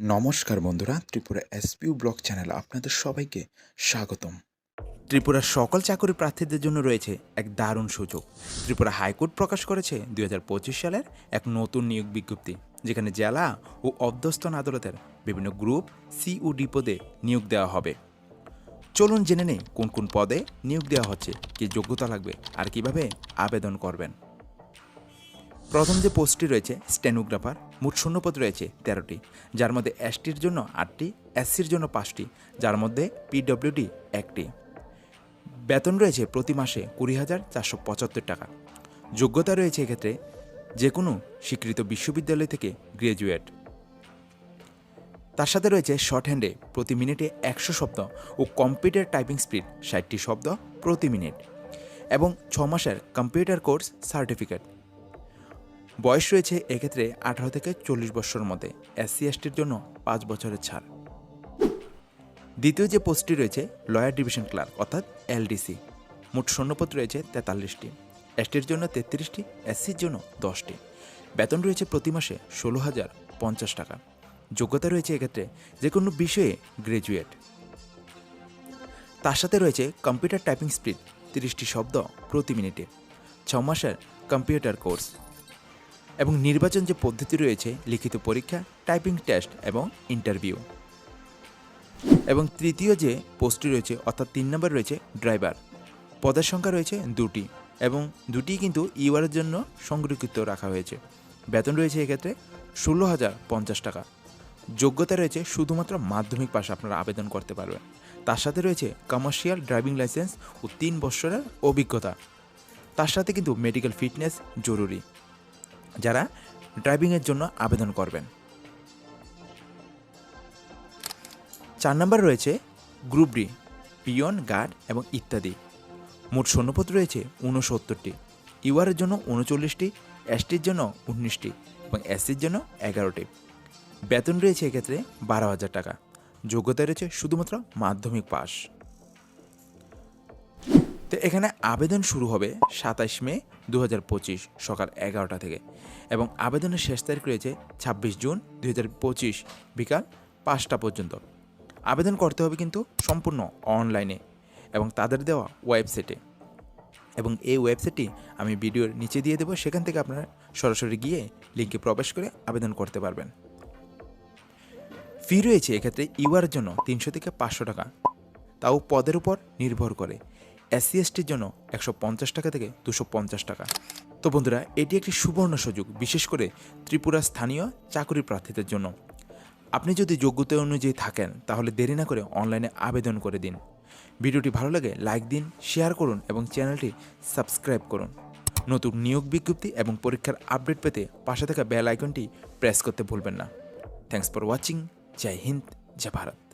নমস্কার বন্ধুরা, Tripura এসপিউ block channel আপনাদের সবাইকে স্বাগতম। ত্রিপুরার সকল চাকরি প্রার্থীদের জন্য রয়েছে এক দারুণ সুযোগ। ত্রিপুরা হাইকোর্ট প্রকাশ করেছে দুই হাজার পঁচিশ সালের এক নতুন নিয়োগ বিজ্ঞপ্তি, যেখানে জেলা ও অধ্যস্তন আদালতের বিভিন্ন গ্রুপ সিউডি পদে নিয়োগ দেওয়া হবে। চলুন জেনে নেই কোন কোন পদে নিয়োগ দেওয়া হচ্ছে, কি যোগ্যতা লাগবে, আর কীভাবে আবেদন করবেন। প্রথম যে পোস্টটি রয়েছে, স্টেনোগ্রাফার, মোট শূন্যপদ রয়েছে তেরোটি। যার মধ্যে এসটির জন্য আটটি, এসসির জন্য পাঁচটি, যার মধ্যে পিডব্লিউডি একটি। বেতন রয়েছে প্রতি মাসে কুড়ি হাজার চারশো পঁচাত্তর টাকা। যোগ্যতা রয়েছে এক্ষেত্রে যে কোনো স্বীকৃত বিশ্ববিদ্যালয় থেকে গ্র্যাজুয়েট তার সাথে রয়েছে শর্ট হ্যান্ডে প্রতি মিনিটে একশো শব্দ ও কম্পিউটার টাইপিং স্পিড ষাটটি শব্দ প্রতি মিনিট। এবং ছ মাসের কম্পিউটার কোর্স সার্টিফিকেট। বয়স রয়েছে এক্ষেত্রে আঠারো থেকে চল্লিশ বছরের মধ্যে এসসি এসটির জন্য পাঁচ বছরের ছাড়। দ্বিতীয় যে পোস্টটি রয়েছে, লয়ার ডিভিশন ক্লার্ক, অর্থাৎ এলডিসি। মোট শূন্যপদ রয়েছে তেতাল্লিশটি। এসটির জন্য তেত্রিশটি, এসসির জন্য দশটি। বেতন রয়েছে প্রতি মাসে ষোলো হাজার পঞ্চাশ টাকা। যোগ্যতা রয়েছে এক্ষেত্রে যে কোনো বিষয়ে গ্র্যাজুয়েট তার সাথে রয়েছে কম্পিউটার টাইপিং স্পিড, তিরিশটি শব্দ প্রতি মিনিটে। ছ মাসের কম্পিউটার কোর্স। এবং নির্বাচন যে পদ্ধতি রয়েছে, লিখিত পরীক্ষা টাইপিং টেস্ট এবং ইন্টারভিউ এবং তৃতীয় যে পোস্টটি রয়েছে, অর্থাৎ তিন নম্বর রয়েছে ড্রাইভার পদের সংখ্যা রয়েছে দুটি এবং দুটি কিন্তু ইউআরের জন্য সংরক্ষিত রাখা হয়েছে। বেতন রয়েছে এক্ষেত্রে ষোলো হাজার পঞ্চাশ টাকা। যোগ্যতা রয়েছে শুধুমাত্র মাধ্যমিক পাশে আপনারা আবেদন করতে পারবেন। তার সাথে রয়েছে কমার্শিয়াল ড্রাইভিং লাইসেন্স ও তিন বছরের অভিজ্ঞতা। তার সাথে কিন্তু মেডিকেল ফিটনেস জরুরি। যারা ড্রাইভিংয়ের জন্য আবেদন করবেন। চার নম্বর রয়েছে গ্রুপ ডি, পিয়ন, গার্ড এবং ইত্যাদি। মোট সৈন্যপদ রয়েছে ঊনসত্তরটি। ইউআরের জন্য উনচল্লিশটি এসটির জন্য উনিশটি এবং এসসির জন্য এগারোটি। বেতন রয়েছে এক্ষেত্রে বারো হাজার টাকা। যোগ্যতা রয়েছে শুধুমাত্র মাধ্যমিক পাস তো এখানে আবেদন শুরু হবে সাতাশ মে দু হাজার পঁচিশ সকাল এগারোটা থেকে এবং আবেদনের শেষ তারিখ রয়েছে ছাব্বিশ জুন দু হাজার পঁচিশ বিকাল পাঁচটা পর্যন্ত। আবেদন করতে হবে কিন্তু সম্পূর্ণ অনলাইনে এবং তাদের দেওয়া ওয়েবসাইটে। এবং এই ওয়েবসাইটটি আমি ভিডিওর নিচে দিয়ে দেবো, সেখান থেকে আপনারা সরাসরি গিয়ে লিঙ্কে প্রবেশ করে আবেদন করতে পারবেন। ফি রয়েছে এক্ষেত্রে ইউআর জন্য তিনশো থেকে পাঁচশো টাকা। তাও পদের উপর নির্ভর করে। এসসি এসটির জন্য একশো পঞ্চাশ টাকা থেকে দুশো পঞ্চাশ টাকা। তো বন্ধুরা, এটি একটি সুবর্ণ সুযোগ, বিশেষ করে ত্রিপুরা স্থানীয় চাকরি প্রার্থীদের জন্য। আপনি যদি যোগ্যতা অনুযায়ী থাকেন, তাহলে দেরি না করে অনলাইনে আবেদন করে দিন। ভিডিওটি ভালো লাগে, লাইক দিন, শেয়ার করুন এবং চ্যানেলটি সাবস্ক্রাইব করুন। নতুন নিয়োগ বিজ্ঞপ্তি এবং পরীক্ষার আপডেট পেতে পাশে থাকা বেল আইকনটি প্রেস করতে ভুলবেন না। Thanks for watching Joy Hind Joy Bharat